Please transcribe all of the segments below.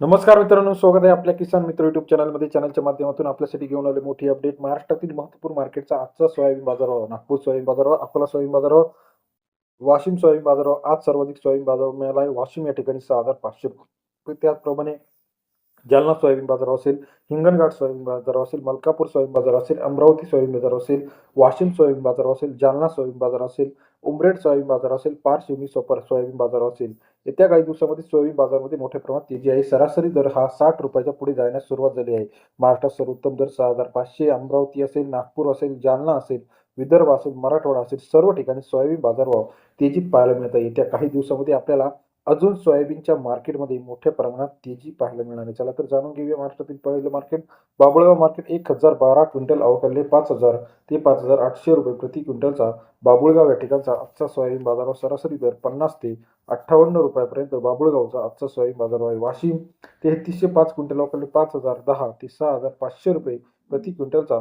नमस्कार मित्रांनो स्वागत आहे आपल्या किसान मित्र युट्यूब चॅनलमध्ये चॅनलच्या माध्यमातून आपल्यासाठी घेऊन आले मोठी अपडेट महाराष्ट्रातील महत्त्वपूर्ण मार्केटचा आजचा सोयाबीन बाजारभाव नागपूर सोयाबीन बाजारभाव अकोला सोयाबीन बाजारभाव वाशिम सोयाबीन बाजारभाव आज सर्वाधिक सोयाबीन बाजार मिळाला आहे. वाशिम या ठिकाणी सहा हजार पाचशे त्याचप्रमाणे जालना सोयाबीन बाजार असेल हिंगणघाट सोयाबीन बाजार असेल मलकापूर सोयाबीन बाजार असेल अमरावती सोयाबीन बाजार असेल वाशिम सोयाबीन बाजार असेल जालना सोयाबीन बाजार असेल उमरेड सोयाबीन बाजार असेल पारशिवनी सोपर सोयाबीन बाजार असेल. येत्या काही दिवसामध्ये सोयाबीन बाजारामध्ये मोठ्या प्रमाणात तेजी आहे. सरासरी दर हा साठ रुपयाच्या पुढे जाण्यास सुरुवात झाली आहे. महाराष्ट्रात सर्वोत्तम दर सहा हजार पाचशे अमरावती असेल नागपूर असेल जालना असेल विदर्भ असेल मराठवाडा असेल सर्व ठिकाणी सोयाबीन बाजारभाव तेजीत पाहायला मिळत आहे. येत्या काही दिवसामध्ये आपल्याला अजून सोयाबीनच्या मार्केटमध्ये मोठ्या प्रमाणात तेजी पाहायला मिळणार आहे. चला तर जाणून घेऊया महाराष्ट्रातील पहिलं मार्केट. बाबुळगाव मार्केट एक हजार बारा क्विंटल अवकाळले पाच हजार. ते पाच हजार आठशे रुपये प्रति क्विंटलचा बाबुळगाव या ठिकाणचा आजचा सोयाबीन बाजारावर सरासरी दर पन्नास ते अठ्ठावन्न रुपयापर्यंत बाबुळगावचा आजचा सोयाबीन बाजार आहे वाशिम. तेहतीसशे पाच क्विंटल अवकाळले पाच हजार दहा ते सहा हजार पाचशे रुपये प्रति क्विंटलचा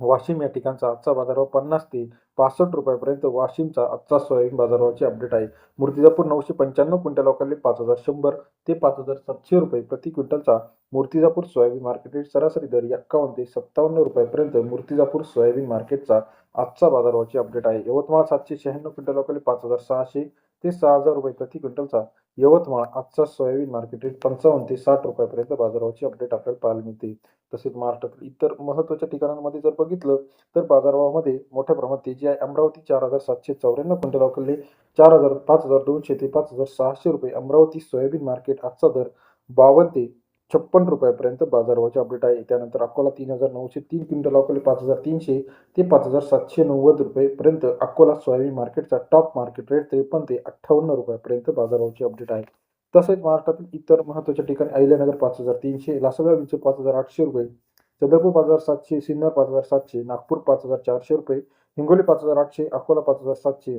वाशिम या ठिकाणचा आजचा बाजारभाव पन्नास ते पासष्ट रुपयापर्यंत वाशिमचा आजचा सोयाबीन बाजारभावाची अपडेट आहे. मूर्तिजापूर नऊशे पंच्याण्णव क्विंटल अवकाळले पाच हजार शंभर ते पाच हजार सातशे रुपये प्रति क्विंटलचा मूर्तिजापूर सोयाबीन मार्केट रेट सरासरी दर एक्कावन्न ते सत्तावन्न रुपयापर्यंत मूर्तिजापूर सोयाबीन मार्केटचा आजचा बाजारभावाची अपडेट आहे. यवतमाळ सातशे शहाण्णव क्विंटल अवकाळले पाच हजार सहाशे ते सहा हजार रुपये प्रति क्विंटलचा यवतमाळ आजचा सोयाबीन मार्केट रेट पंचावन्न ते साठ रुपयापर्यंत बाजारभावाची अपडेट आपल्याला पाहायला मिळते. तसेच महाराष्ट्रातील इतर महत्त्वाच्या ठिकाणांमध्ये जर बघितलं तर बाजारभावामध्ये मोठ्या प्रमाणात तेजी आहे अमरावती चार हजार सातशे चौऱ्याण्णव क्विंटल अवकाळले चार हजार पाच हजार दोनशे ते पाच हजार सहाशे रुपये अमरावती सोयाबीन मार्केट आजचा दर बावन्न ते छप्पन रुपयापर्यंत बाजारभावाचे अपडेट आहे त्यानंतर अकोला तीन हजार नऊशे तीन क्विंटल अकोले पाच हजार तीनशे ते पाच हजार सातशे नव्वद रुपयेपर्यंत अकोला सोयाबीन मार्केटचा टॉप मार्केट रेट त्रेपन्न ते अठ्ठावन्न रुपयापर्यंत बाजारभावाचे अपडेट आहे तसेच महाराष्ट्रातील इतर महत्त्वाच्या ठिकाणी अहिल्यानगर पाच हजार तीनशे लासलगाव विंच पाच हजार आठशे रुपये चंद्रपूर पाच हजार सातशे सिन्नर पाच हजार सातशे नागपूर पाच हजार चारशे रुपये हिंगोली पाच हजार आठशे अकोला पाच हजार सातशे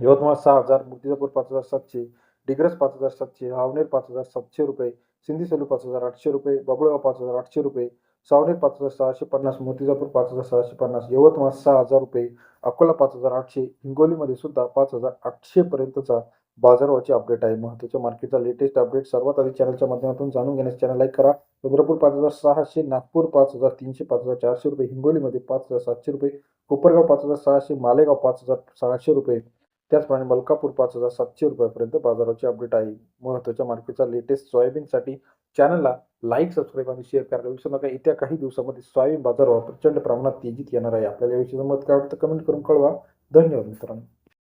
यवतमाळ सहा हजार मुर्तिजापूर पाच हजार सातशे डिग्रस पाच हजार सातशे हावनेर पाच हजार सातशे रुपये सिंधी सेलू पाच हजार आठशे रुपये बाबुळगाव पाच हजार आठशे रुपये सावनेर पाच हजार सहाशे पन्नास मूर्तिजापूर पाच हजार सहाशे पन्नास यवतमाळ सहा हजार रुपये अकोला पाच हजार आठशे हिंगोलीमध्ये सुद्धा पाच हजार आठशे पर्यंतचा बाजारवाची अपडेट आहे. महत्त्वाच्या मार्केटचा लेटेस्ट अपडेट सर्वात आधी चॅनलच्या माध्यमातून जाणून घेण्यास चॅनल लाईक करा. चंद्रपूर पाच हजार सहाशे नागपूर पाच हजार तीनशे पाच हजार चारशे रुपये हिंगोलीमध्ये पाच हजार सातशे रुपये कोपरगाव पाच हजार सहाशे मालेगाव पाच हजार सहाशे रुपये त्याचप्रमाणे मलकापूर पाच हजार सातशे रुपयापर्यंत बाजाराची अपडेट आहे. महत्त्वाच्या मार्केटचा लेटेस्ट सोयाबीनसाठी चॅनलला लाईक सबस्क्राईब आणि शेअर करायला विसरू नका. येत्या काही दिवसामध्ये सोयाबीन बाजारावर प्रचंड प्रमाणात तेजीत येणार आहे. आपल्याला याविषयी मत काय वाटतं कमेंट करून कळवा. धन्यवाद मित्रांनो.